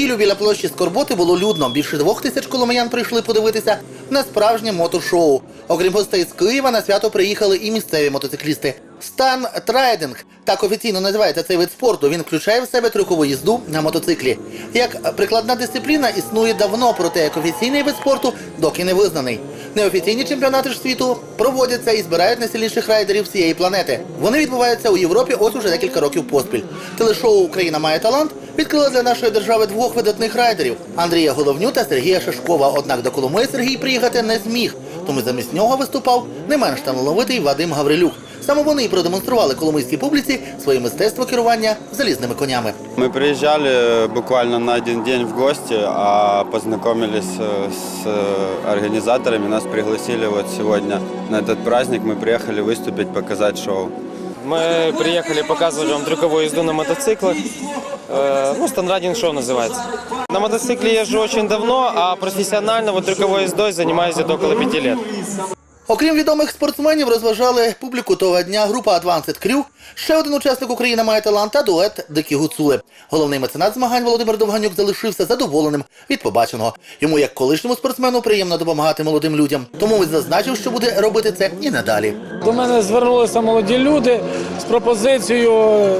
неділю біля площі Скорботи було людно. Більше двох тисяч коломиян прийшли подивитися на справжнє мотошоу. Окрім гостей з Києва, на свято приїхали і місцеві мотоциклісти. Стан трайдинг так офіційно називається цей вид спорту. Він включає в себе трюкову їзду на мотоциклі. Як прикладна дисципліна існує давно, проте як офіційний вид спорту доки не визнаний. Неофіційні чемпіонати ж світу проводяться і збирають найсильніших райдерів всієї планети. Вони відбуваються у Європі ось уже декілька років поспіль. Телешоу Україна має талант відкрило для нашої держави двох видатних райдерів Андрія Головню та Сергія Шишкова. Однак до Коломиї Сергій приїхати не зміг, тому замість нього виступав не менш талановитий Вадим Гаврилюк. Саме вони і продемонстрували коломийській публіці своє мистецтво керування залізними конями. Мы приезжали буквально на один день в гости, а познакомились э, с э, организаторами. Нас пригласили вот сегодня на этот праздник. Мы приехали выступить, показать шоу. Мы приехали показывать вам трюковую езду на мотоциклах. Э, Ну, станрадинг шоу называется. На мотоцикле езжу очень давно, а профессионально вот трюковой ездой занимаюсь где-то около пяти лет. Окрім відомих спортсменів, розважали публіку того дня група Advanced Crew, ще один учасник України має талант та дует Дикі Гуцули. Головний меценат змагань Володимир Довганюк залишився задоволеним від побаченого. Йому, як колишньому спортсмену, приємно допомагати молодим людям. Тому він зазначив, що буде робити це і надалі. До мене звернулися молоді люди з пропозицією е,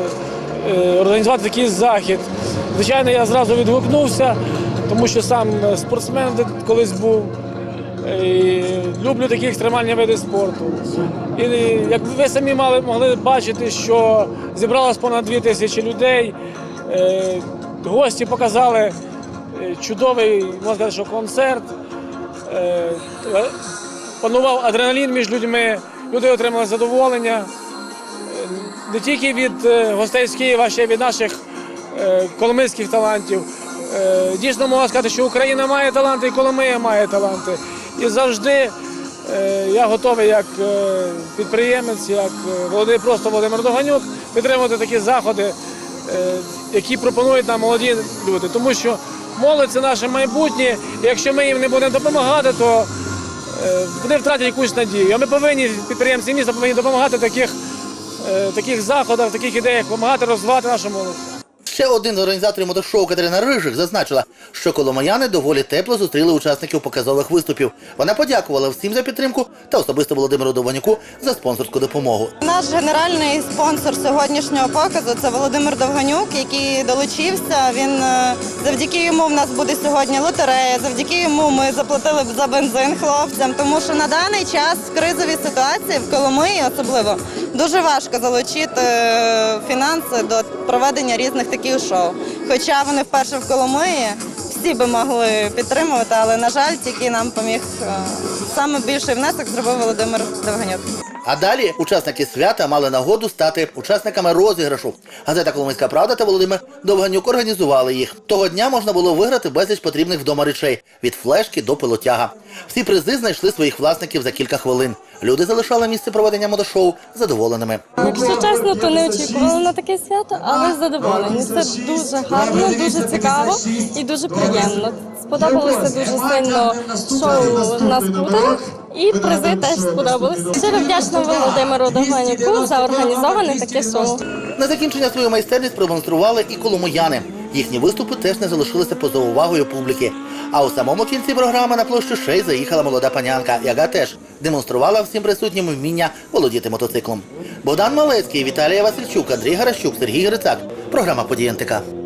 організувати такий захід. Звичайно, я зразу відгукнувся, тому що сам спортсмен колись був. І люблю такі екстремальні види спорту. І як ви самі мали могли бачити, що зібралось понад дві тисячі людей. Е, Гості показали е, чудовий, можна сказати, що концерт. Е, панував адреналін між людьми, люди отримали задоволення е, не тільки від е, гостей з Києва, ще й від наших е, коломийських талантів. Е, Дійсно можна сказати, що Україна має таланти і Коломия має таланти. І завжди я готовий як підприємець, як Володимир, просто Володимир Доганюк, підтримувати такі заходи, які пропонують нам молоді люди. Тому що молодь це наше майбутнє. І якщо ми їм не будемо допомагати, то вони втратять якусь надію. А ми повинні, підприємці міста, повинні допомагати таких, таких заходах, таких ідеях, допомагати розвивати нашу молодь. Ще один з організаторів мотошоу Катерина Рижик зазначила, що коломияни доволі тепло зустріли учасників показових виступів. Вона подякувала всім за підтримку та особисто Володимиру Довганюку за спонсорську допомогу. Наш генеральний спонсор сьогоднішнього показу це Володимир Довганюк, який долучився. Він е, завдяки йому в нас буде сьогодні лотерея. Завдяки йому ми заплатили за бензин хлопцям. Тому що на даний час в кризовій ситуації в Коломиї особливо дуже важко залучити е, фінанси до проведення різних таких шоу. Хоча вони вперше в Коломиї. Всі би могли підтримувати, але на жаль, тільки нам поміг е, саме більший внесок зробив Володимир Довганюк. А далі учасники свята мали нагоду стати учасниками розіграшу. Газета Коломийська Правда та Володимир Довганюк організували їх. Того дня можна було виграти безліч потрібних вдома речей від флешки до пилотяга. Всі призи знайшли своїх власників за кілька хвилин. Люди залишали місце проведення мотошоу задоволеними. Якщо чесно, то не очікувала на таке свято, але задоволені. Це дуже гарно, дуже цікаво і дуже приємно. Сподобалося дуже сильно шоу на скутерах. І призи теж сподобалися. Щиро вдячна Володимиру Довганюку за організоване таке шоу. На закінчення свою майстерність продемонстрували і коломияни. Їхні виступи теж не залишилися поза увагою публіки. А у самому кінці програми на площу ще й заїхала молода панянка, яка теж демонструвала всім присутнім вміння володіти мотоциклом. Богдан Малецький, Віталія Васильчук, Андрій Гаращук, Сергій Грицак. Програма «Події НТК».